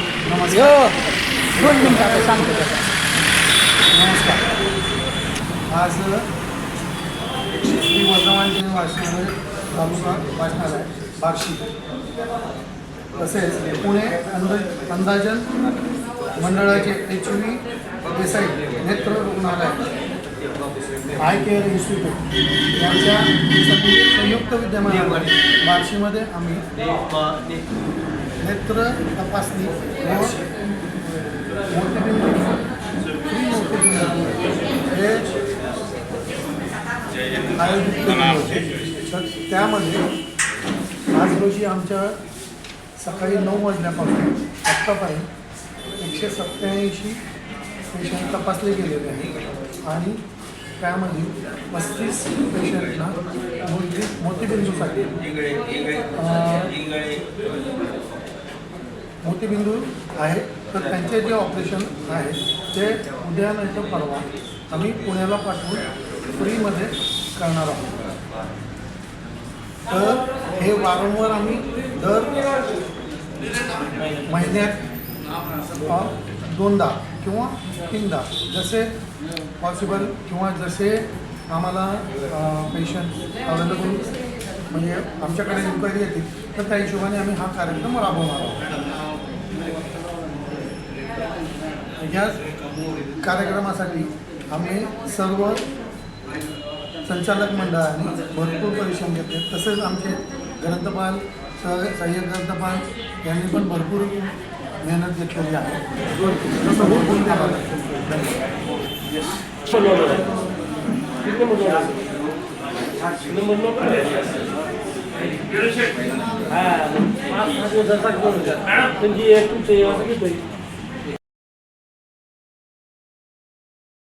नमस्कार. दोन मिनिटात सांगतो. नमस्कार. आज श्री वर्धमान वाशिममध्ये तालुका वाचनालय बार्शी. तसेच पुणे अंद अंदाजन मंडळाचे एच व्ही देसाई नेत्र रुग्णालय आय केअर इन्स्टिट्यूट. यांच्या संयुक्त विद्यमानामध्ये बार्शीमध्ये आम्ही नेत्र तपासणी हे आयोजित केले होते. तर त्यामध्ये आज रोजी आमच्या सकाळी नऊ वाजल्यापासून आत्तापर्यंत एकशे सत्त्याऐंशी पेशंट तपासले गेलेले आहेत. आणि त्यामध्ये पस्तीस पेशंटला मोती मोतीबिंदूसाठी मोतीबिंदू आहे. तर त्यांचे जे ऑपरेशन आहे ते उद्या नाहीतर परवा आम्ही पुण्याला पाठवून फ्रीमध्ये करणार आहोत. तर हे वारंवार आम्ही दर महिन्यात दोनदा किंवा तीनदा जसे पॉसिबल किंवा जसे आम्हाला पेशंट अवेलेबल म्हणजे आमच्याकडे इन्क्वायरी येतील तर त्या हिशोबाने आम्ही हा कार्यक्रम राबवणार आहोत. या कार्यक्रमासाठी आम्ही सर्व संचालक मंडळाने भरपूर परिश्रम घेतले. तसेच आमचे ग्रंथपाल सह सह्यक ग्रंथपाल यांनी पण भरपूर मेहनत घेतलेली आहे. तसं भरपूर आभार. धन्यवाद.